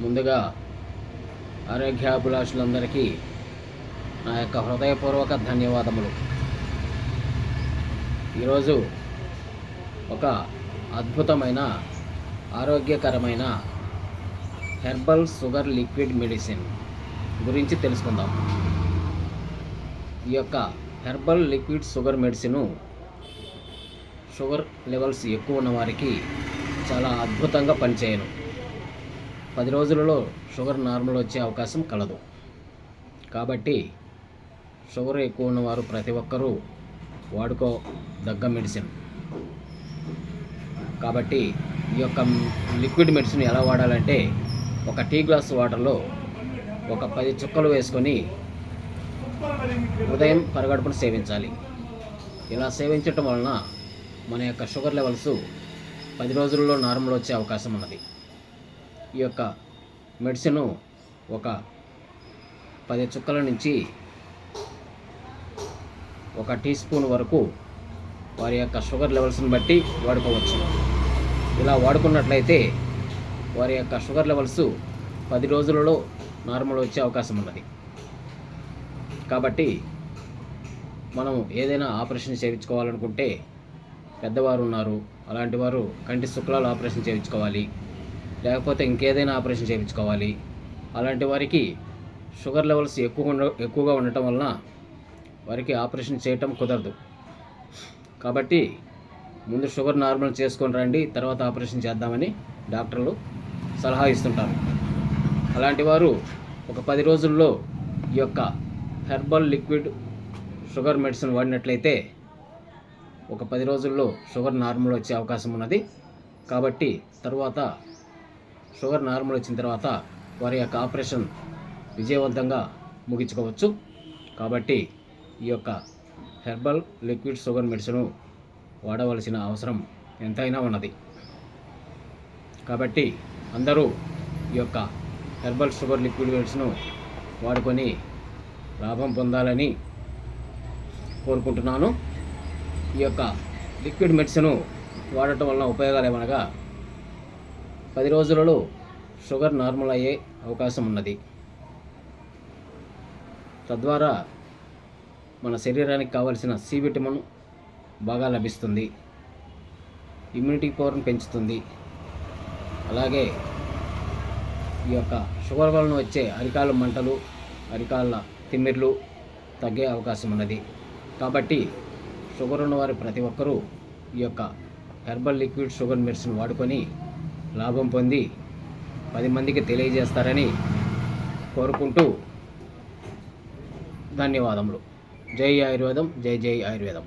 ముందుగా ఆరోగ్యాభిలాషులందరికీ నా యొక్క హృదయపూర్వక ధన్యవాదములు. ఈరోజు ఒక అద్భుతమైన ఆరోగ్యకరమైన హెర్బల్ షుగర్ లిక్విడ్ మెడిసిన్ గురించి తెలుసుకుందాం. ఈ యొక్క herbal liquid sugar medicine sugar levels ఎక్కువ ఉన్న వారికి చాలా అద్భుతంగా పనిచేయను. పది రోజులలో షుగర్ నార్మల్ వచ్చే అవకాశం కలదు. కాబట్టి షుగర్ ఎక్కువ ఉన్నవారు ప్రతి ఒక్కరూ వాడుకోదగ్గ మెడిసిన్. కాబట్టి ఈ యొక్క లిక్విడ్ మెడిసిన్ ఎలా వాడాలంటే ఒక టీ గ్లాస్ వాటర్లో ఒక పది చుక్కలు వేసుకొని ఉదయం పరగడుపున సేవించాలి. ఇలా సేవించటం వలన మన యొక్క షుగర్ లెవెల్స్ పది రోజుల్లో నార్మల్ వచ్చే అవకాశం ఉన్నది. ఈ యొక్క మెడిసిన్ ఒక పది చుక్కల నుంచి ఒక టీ స్పూన్ వరకు వారి యొక్క షుగర్ లెవెల్స్ని బట్టి వాడుకోవచ్చు. ఇలా వాడుకున్నట్లయితే వారి యొక్క షుగర్ లెవెల్స్ పది రోజులలో నార్మల్ వచ్చే అవకాశం ఉన్నది. కాబట్టి మనం ఏదైనా ఆపరేషన్ చేయించుకోవాలనుకుంటే పెద్దవారు ఉన్నారు అలాంటి వారు కంటి శుక్లాలు ఆపరేషన్ చేయించుకోవాలి. లేకపోతే ఇంకేదైనా ఆపరేషన్ చేయించుకోవాలి. అలాంటి వారికి షుగర్ లెవెల్స్ ఎక్కువ ఉండ ఎక్కువగా ఉండటం వలన వారికి ఆపరేషన్ చేయటం కుదరదు. కాబట్టి ముందు షుగర్ నార్మల్ చేసుకొని రండి తర్వాత ఆపరేషన్ చేద్దామని డాక్టర్లు సలహా ఇస్తుంటారు. అలాంటి వారు ఒక పది రోజుల్లో ఈ యొక్క హెర్బల్ లిక్విడ్ షుగర్ మెడిసిన్ వాడినట్లయితే ఒక పది రోజుల్లో షుగర్ నార్మల్ వచ్చే అవకాశం ఉన్నది. కాబట్టి తర్వాత షుగర్ నార్మల్ వచ్చిన తర్వాత వారి యొక్క ఆపరేషన్ విజయవంతంగా ముగించుకోవచ్చు. కాబట్టి ఈ యొక్క హెర్బల్ లిక్విడ్ షుగర్ మెడిసిన్ వాడవలసిన అవసరం ఎంతైనా ఉన్నది. కాబట్టి అందరూ ఈ యొక్క హెర్బల్ షుగర్ లిక్విడ్ మెడిసిన్ వాడుకొని లాభం పొందాలని కోరుకుంటున్నాను. ఈ యొక్క లిక్విడ్ మెడిసిన్ వాడటం వలన ఉపయోగాలు ఏమనగా పది రోజులలో షుగర్ నార్మల్ అయ్యే అవకాశం ఉన్నది. తద్వారా మన శరీరానికి కావలసిన సి విటమిన్ బాగా లభిస్తుంది. ఇమ్యూనిటీ పవర్ని పెంచుతుంది. అలాగే ఈ యొక్క షుగర్ వలన వచ్చే అరికాల మంటలు అరికాళ్ళ తిమ్మిర్లు తగ్గే అవకాశం ఉన్నది. కాబట్టి షుగర్ ఉన్నవారు ప్రతి ఒక్కరూ ఈ యొక్క హెర్బల్ లిక్విడ్ షుగర్ మెడిసిన్ వాడుకొని లాభం పొంది పది మందికి తెలియజేస్తారని కోరుకుంటూ ధన్యవాదములు. జై ఆయుర్వేదం జై జై ఆయుర్వేదం.